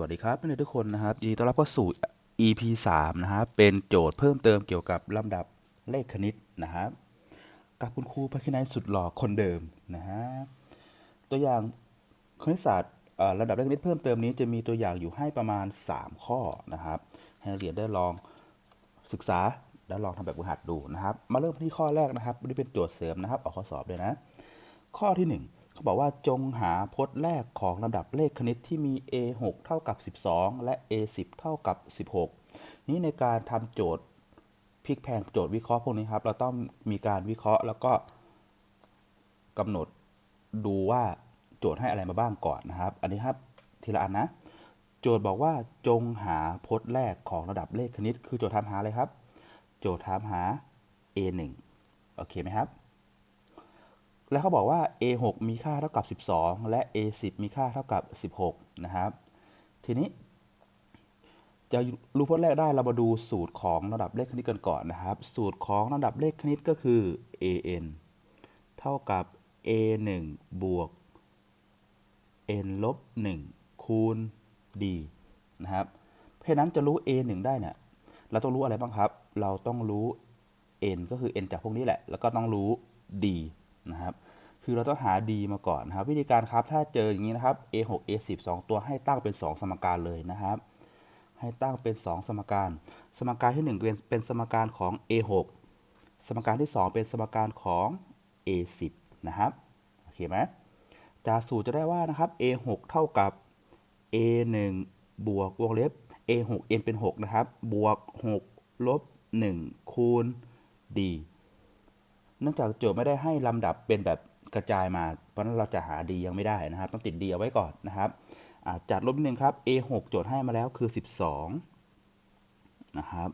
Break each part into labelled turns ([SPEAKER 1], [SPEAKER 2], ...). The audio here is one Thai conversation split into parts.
[SPEAKER 1] วัสดีครับนักเรียนทุกคนนะครับยินดีต้อนรับเข้าสู่ EP 3นะครับเป็นโจทย์เพิ่มเติมเกี่ยวกับลำดับเลขคณิตนะครับกับคุณครูพักคินัยสุดหล่อคนเดิมนะฮะตัวอย่างคณิตศาสตร์เอ่อระดับเลขคณิตเพิ่มเติมนี้จะมีตัวอย่างอยู่ให้ประมาณ 3 ข้อนะครับให้นักเรียนได้ลองศึกษาและลองทำแบบฝึกหัดดูนะครับ มาเริ่มที่ข้อแรกนะครับนี่เป็นโจทย์เสริมนะครับออกข้อสอบเลยนะ ข้อที่ 1 เขาบอกว่าจงหาพจน์แรกของลำดับเลขคณิตที่มี a 6เท่ากับ 12 และ a 10เท่ากับ 16 นี้ในการทำโจทย์พลิกแพงโจทย์วิเคราะห์พวกนี้ครับ เราต้องมีการวิเคราะห์แล้วก็กำหนดดูว่าโจทย์ให้อะไรมาบ้างก่อนนะครับ อันนี้ครับทีละอันนะ โจทย์บอกว่าจงหาพจน์แรกของระดับเลขคณิต คือโจทย์ถามหาอะไรครับ โจทย์ถามหา a 1โอเคไหมครับ แล้วเขาบอกว่า a 6 มีค่าเท่ากับ 12 และ a 10 มีค่าเท่ากับ 16 นะครับ ทีนี้ จะรู้พจน์แรกได้เรามาดูสูตรของระดับเลขคณิตกันก่อนนะครับ สูตรของระดับเลขคณิตก็คือ an เท่ากับ a 1 บวก n ลบ 1 คูณ d นะครับ เพราะฉะนั้นจะรู้ a 1 ได้เนี่ย เราต้องรู้อะไรบ้างครับ เราต้องรู้ n ก็คือ n จากพวกนี้แหละ แล้วก็ต้องรู้ d นะครับ คือเราต้องหา d มาก่อนนะครับ วิธีการครับถ้าเจออย่างนี้นะครับ a 6 a 10 2 ตัวให้ตั้งเป็น 2 สมการเลยนะครับ ให้ตั้งเป็น 2 สมการ สมการที่ 1 เป็นเป็นสมการของ a 6สมการที่ 2 เป็นสมการของ a 10นะครับโอเคไหมจากสูตรจะได้ว่านะครับ a 6เท่ากับ a 1บวกวงเล็บ a 6 n เป็น 6 นะครับ บวก 6 ลบ 1 คูณ d นื่องจากโจทย์ไม่ได้ให้ลำดับเป็นแบบกระจายมา เพราะนั้นเราจะหา d ยังไม่ได้นะครับ ต้องติด d เอาไว้ก่อนนะครับจัดลบนิดนึงครับ a 6โจทย์ให้มาแล้วคือ 12นะครับ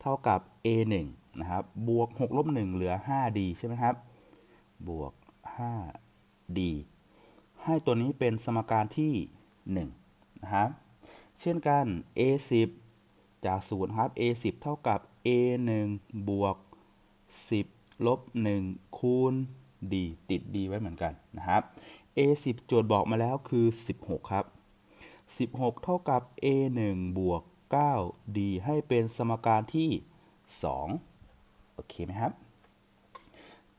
[SPEAKER 1] เท่ากับ a 1นะครับ บวก6ลบ1เหลือ 5d ใช่ไหมครับ บวก 5d ให้ตัวนี้เป็นสมการที่ 1 นะครับ เช่นกัน a 10จากสูตรครับ a 10เท่ากับ a 1บวก10 ลบ 1 คูณ d ติด d ไว้เหมือนกันนะครับ a 10 โจทย์บอกมาแล้วคือ 16 ครับ 16 เท่ากับ a 1บวก9 d ให้เป็นสมการที่ 2 โอเคไหมครับ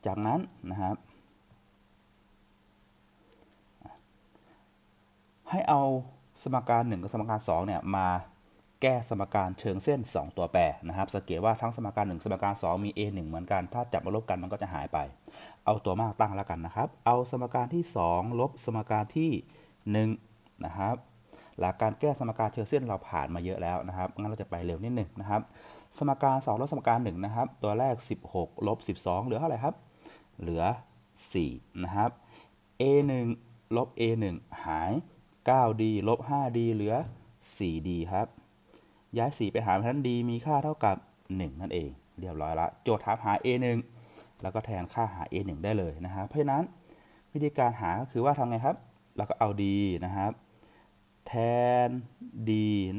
[SPEAKER 1] จากนั้นนะครับให้เอาสมการ 1 กับสมการ2เนี่ยมา แก้สมการเชิงเส้น 2 ตัวแปรนะครับสังเกตว่าทั้งสมการ 1 สมการ 2 มี a 1 เหมือนกัน ถ้าจับมาลบกันมันก็จะหายไป เอาตัวมากตั้งแล้วกันนะครับ เอาสมการที่ 2 ลบสมการที่1นะครับหลักการแก้สมการเชิงเส้นเราผ่านมาเยอะแล้วนะครับงั้นเราจะไปเร็วนิดหนึ่งนะครับ สมการ 2 ลบสมการ 1 นะครับ ตัวแรก 16 ลบ 12 เหลือเท่าไหร่ครับ เหลือ 4 นะครับ a 1ลบ a 1หาย 9d ลบ 5d เหลือ 4d ครับ ย้าย 4 ไปหารเพรานั้น d มีค่าเท่ากับ 1 นั่นเอง เรียบร้อยละโจทย์ถามหา a 1แล้วก็แทนค่าหา a 1ได้เลยนะครับเพราะฉะนั้นวิธีการหาก็คือว่าทำไงครับ เราก็เอา d นะครับ แทน d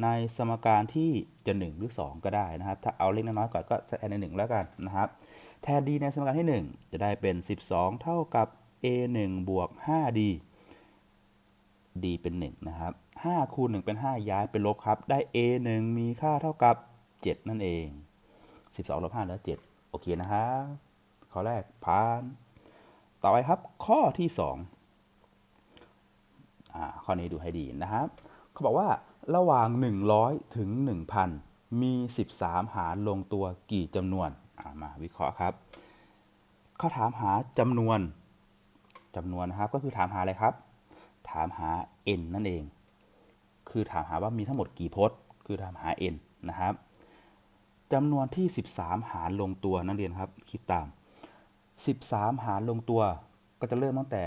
[SPEAKER 1] ในสมการที่จะ 1 หรือ 2 ก็ได้นะครับ ถ้าเอาเลขน้อยๆก่อนก็แทนใน 1 แล้วกันนะครับ แทน d ในสมการที่ 1 จะได้เป็น 12 เท่ากับ a 1บวก 5d d เป็น1นะครับ5คูณ1เป็น 5 ย้ายเป็นลบครับ ได้ a 1 มีค่าเท่ากับ 7 นั่นเอง 12ลบ5เหลือ7 โอเคนะครับข้อแรกผ่าน ต่อไปครับข้อที่ 2อ่าข้อนี้ดูให้ดีนะครับ เขาบอกว่าระหว่าง 100 ถึง 1,000 มี 13 หารลงตัวกี่จำนวนามาวิเคราะห์ครับ เขาถามหาจำนวนจำนวนนะครับก็คือถามหาอะไรครับ ถามหา n นั่นเอง คือถามหาว่ามีทั้งหมดกี่พจน์ คือถามหา n นะครับจำนวนที่ 13 หารลงตัวนักเรียนครับ คิดตาม 13 หารลงตัว ก็จะเริ่มตั้งแต่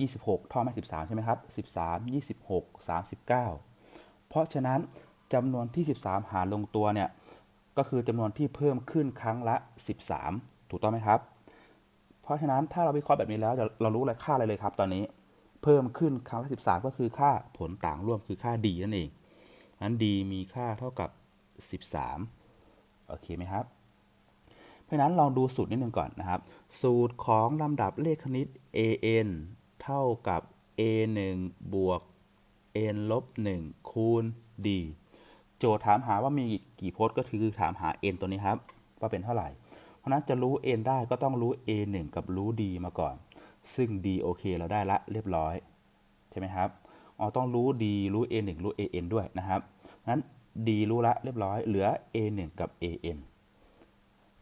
[SPEAKER 1] 13 26 ท่อแม่13 ใช่ไหมครับ 13 26 39 เพราะฉะนั้นจำนวนที่ 13 หารลงตัวเนี่ย ก็คือจำนวนที่เพิ่มขึ้นครั้งละ 13 ถูกต้องไหมครับ เพราะฉะนั้นถ้าเราวิเคราะห์แบบนี้แล้ว เรารู้เลยค่าอะไรเลยครับ ตอนนี้เพิ่มขึ้นครั้งละ13 ก็คือค่าผลต่างร่วมคือค่า d นั่นเองนั้น d มีค่าเท่ากับ 13 โอเคไหมครับ เพราะฉะนั้นลองดูสูตรนิดนึงก่อนนะครับ สูตรของลำดับเลขคณิต an เท่ากับ a 1บวก n ลบ1คูณ d โจทย์ถามหาว่ามีกี่พจน์ก็คือถามหา n ตัวนี้ครับ ว่าเป็นเท่าไหร่ เพราะนั้นจะรู้ n ได้ก็ต้องรู้ a 1 กับรู้ d มาก่อน ซึ่ง d โอเคเราได้ละเรียบร้อย ใช่ไหมครับอ๋อต้องรู้ d รู้ a 1 รู้ a n ด้วยนะครับนั้น d รู้ละเรียบร้อย เหลือ a 1 กับ a n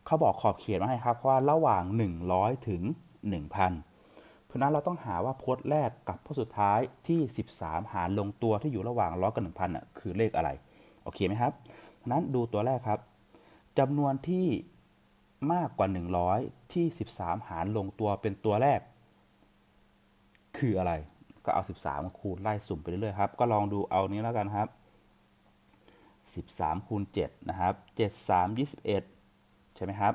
[SPEAKER 1] เขาบอกขอบเขตมาให้ครับว่าระหว่าง 100 ถึง 1,000 เพราะนั้นเราต้องหาว่าพจน์แรกกับพจน์สุดท้ายที่ 13 หารลงตัวที่อยู่ระหว่างร้อยกับ1,000อะคือเลขอะไร โอเคไหมครับเพราะนั้นดูตัวแรกครับจำนวนที่ มากกว่า 100 ที่ 13 หารลงตัวเป็นตัวแรก คืออะไรก็เอา 13มาคูณไล่สุ่มไปเรื่อยๆครับ ก็ลองดูเอานี้แล้วกันครับ 13คูณ7นะครับ7 3 21 ใช่ไหมครับ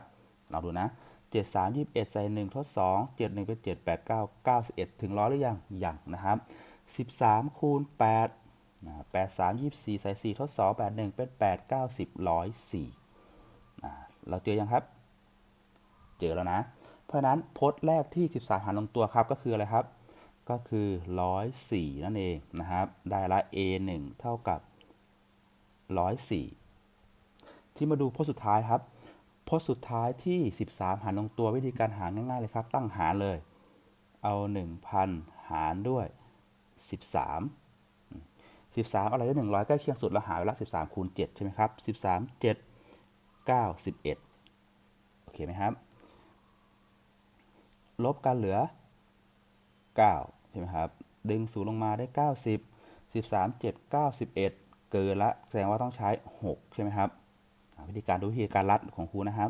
[SPEAKER 1] ลองดูนะ 7 3 21 ใส่ 1 ทด 2 7 1เป็น7 8 9 91 ถึงร้อยหรือยังยังนะครับ 13คูณ8นะ8 3 24 ใส่ 4 ทด 2 8 1เป็น8 9 10 104อ่เราเจอยังครับ เจอแล้วนะ เพราะนั้นพจน์แรกที่ 13 หารลงตัวครับก็คืออะไรครับ ก็คือ 104 นั่นเองนะครับ ได้ละ a 1 เท่ากับ 104 ที่มาดูพจน์สุดท้ายครับพจน์สุดท้ายที่ 13 หารลงตัววิธีการหาง่ายๆเลยครับ ตั้งหารเลย เอา 1,000 หารด้วย 13 13 อะไรได้100 ใกล้เคียงสุดแล้วหารไปละ13คูณ7ใช่ไหมครับ 13 7 9 11 โอเคไหมครับ ลบกันเหลือ 9 ใช่ไหมครับ ดึงศูนย์ลงมาได้ 90 13 7 91 เกินละ แสดงว่าต้องใช้ 6 ใช่ไหมครับ วิธีการดูวิธีการลัดของครูนะครับ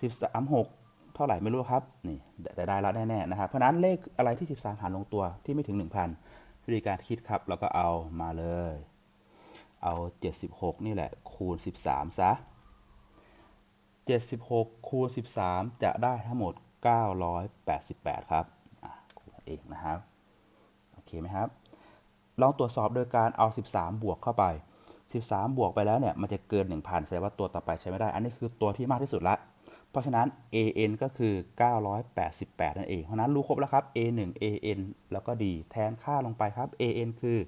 [SPEAKER 1] 13 6 เท่าไหร่ไม่รู้ครับ นี่แต่ได้ละแน่ๆนะครับ เพราะฉะนั้นเลขอะไรที่ 13 หารลงตัวที่ไม่ถึง 1,000 วิธีการคิดครับ เราก็เอามาเลย เอา 76 นี่แหละ คูณ 13 ซะ 76 คูณ 13 จะได้ทั้งหมด 988 ครับคูณกันเองนะครับ โอเคไหมครับ ลองตรวจสอบโดยการเอา 13 บวกเข้าไป 13 บวกไปแล้วเนี่ย มันจะเกิน 1,000แสดงว่าตัวต่อไปใช้ไม่ได้ อันนี้คือตัวที่มากที่สุดละ เพราะฉะนั้น an ก็คือ 988 นั่นเอง เพราะฉะนั้นรู้ครบแล้วครับ a 1 an แล้วก็ d แทนค่าลงไปครับ an คือ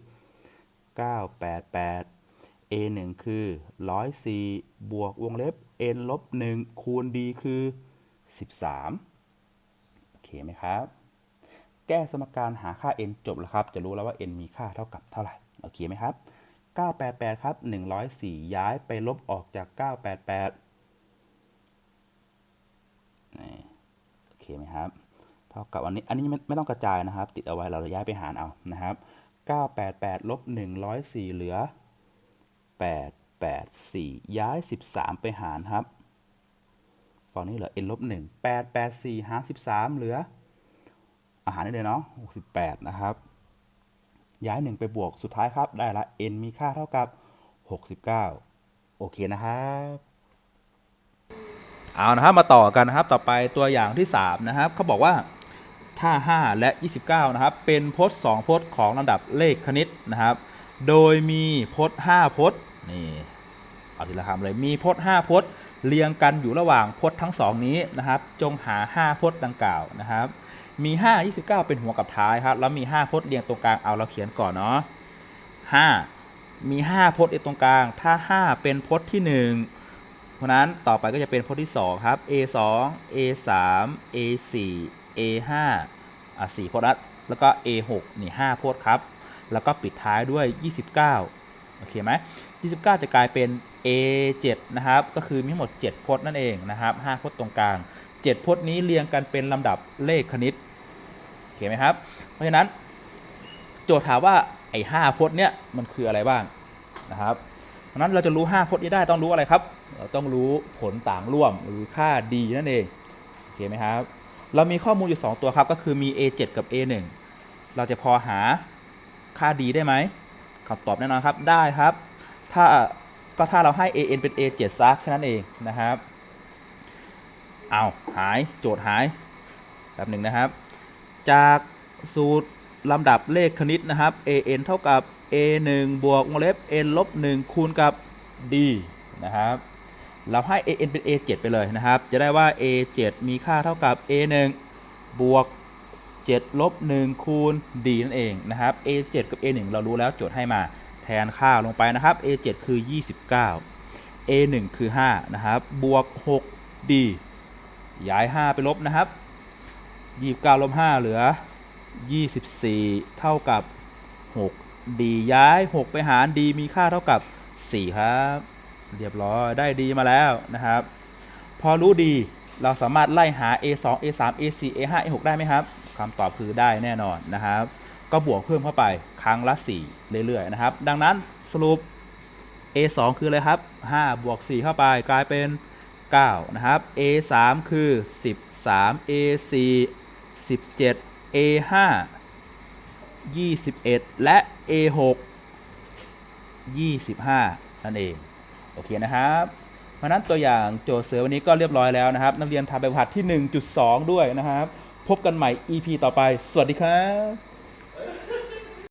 [SPEAKER 1] 988 a 1 คือ 104 บวกวงเล็บ n ลบ 1 คูณ d คือ 13 เคไหมครับ แก้สมการหาค่า n จบแล้วครับ จะรู้แล้วว่า n มีค่าเท่ากับเท่าไหร่ โอเคไหมครับ 988 ครับ 104 ย้ายไปลบออกจาก 988โอเคไหมครับ เท่ากับอันนี้ อันนี้ไม่ไม่ต้องกระจายนะครับ ติดเอาไว้ เราย้ายไปหารเอา นะครับ 988ลบ104 เหลือ 884 ย้าย 13 ไปหารครับ ฝั่งนี้เหลือ n ลบ1 884หาร13เหลือ อาหารได้เลยเนาะ68นะครับ ย้าย1ไปบวกสุดท้ายครับ ได้ละ n มีค่าเท่ากับ69โอเคนะครับเอานะครับมาต่อกันนะครับต่อไปตัวอย่างที่ 3 นะครับเขาบอกว่าถ้า5 และ 29 นะครับ เป็นพจน์ 2 พจน์ของลำดับเลขคณิตนะครับ โดยมีพจน์ 5 พจน์นี่ อาทีละคำเลยมีพจน์5พจน์เรียงกันอยู่ระหว่างพจน์ทั้งสองนี้นะครับจงหา 5พจน์ดังกล่าวนะครับมี 5 29 เป็นหัวกับท้ายครับแล้วมี 5พจน์เรียงตรงกลางเอาเราเขียนก่อนเนาะ5มี 5พจน์เรียงตรงกลาง ถ้า 5 เป็นพจน์ที่1เพราะนั้นต่อไปก็จะเป็นพจน์ที่ 2 ครับ a 2 a 3 a 4 a 5อะ4พจน์ละแล้วก็ a 6นี่5พจน์ครับ แล้วก็ปิดท้ายด้วย 29 โอเคไหม29 จะกลายเป็น a 7 นะครับ ก็คือมีทั้งหมด 7 พจน์นั่นเองนะครับ 5 พจน์ตรงกลาง 7 พจน์นี้เรียงกันเป็นลำดับเลขคณิตโอเคไหมครับ เพราะฉะนั้น โจทย์ถามว่าไอ้5พจน์เนี่ยมันคืออะไรบ้างนะครับเพราะฉะนั้นเราจะรู้ 5 พจน์นี้ได้ต้องรู้อะไรครับ เราต้องรู้ผลต่างร่วมหรือค่า d นั่นเองโอเคไหมครับ เรามีข้อมูลอยู่ 2 ตัวครับ ก็คือมี a 7 กับ a 1 เราจะพอหาค่า d ได้ไหมคำตอบแน่นอนครับได้ครับ ถ้า ก็ถ้าเราให้ a n เป็น a 7ซะแค่นั้นเองนะครับ เอาหายโจทย์หายแป๊บหนึ่งนะครับ จากสูตรลำดับเลขคณิตนะครับ a n เท่ากับ a 1 บวกวงเล็บ n ลบ1คูณกับ d นะครับ เราให้ a n เป็น a 7 ไปเลยนะครับ จะได้ว่า a 7 มีค่าเท่ากับ a 1 บวก7ลบ1คูณ d นั่นเองนะครับ a 7 กับ a 1 เรารู้แล้วโจทย์ให้มา ทนค่าลงไปนะครับ a 7 คือ 29 a 1 คือ 5 นะครับ บวก 6 d ย้าย 5 ไปลบนะครับ29ลบ5เหลือ 24 เท่ากับ 6 d ย้าย 6 ไปหาร d มีค่าเท่ากับ 4 ครับ เรียบร้อยได้ d มาแล้วนะครับ พอรู้ d เราสามารถไล่หา a 2 a 3 a 4 a 5 a 6 ได้ไหมครับคำตอบคือได้แน่นอนนะครับ ก็บวกเพิ่มเข้าไปครั้งละ 4 เรื่อยๆนะครับ ดังนั้นสรุป a 2คืออะไรครับ 5 บวก 4 เข้าไปกลายเป็น 9 นะครับ a 3คือ 13 a 4 17 a 5 21 และ a 6 25 นั่นเอง โอเคนะครับเพราะนั้นตัวอย่างโจทย์เสือวันนี้ก็เรียบร้อยแล้วนะครับ นักเรียนทำแบบหัดที่ 1.2 ด้วยนะครับ พบกันใหม่ EP ต่อไป สวัสดีครับ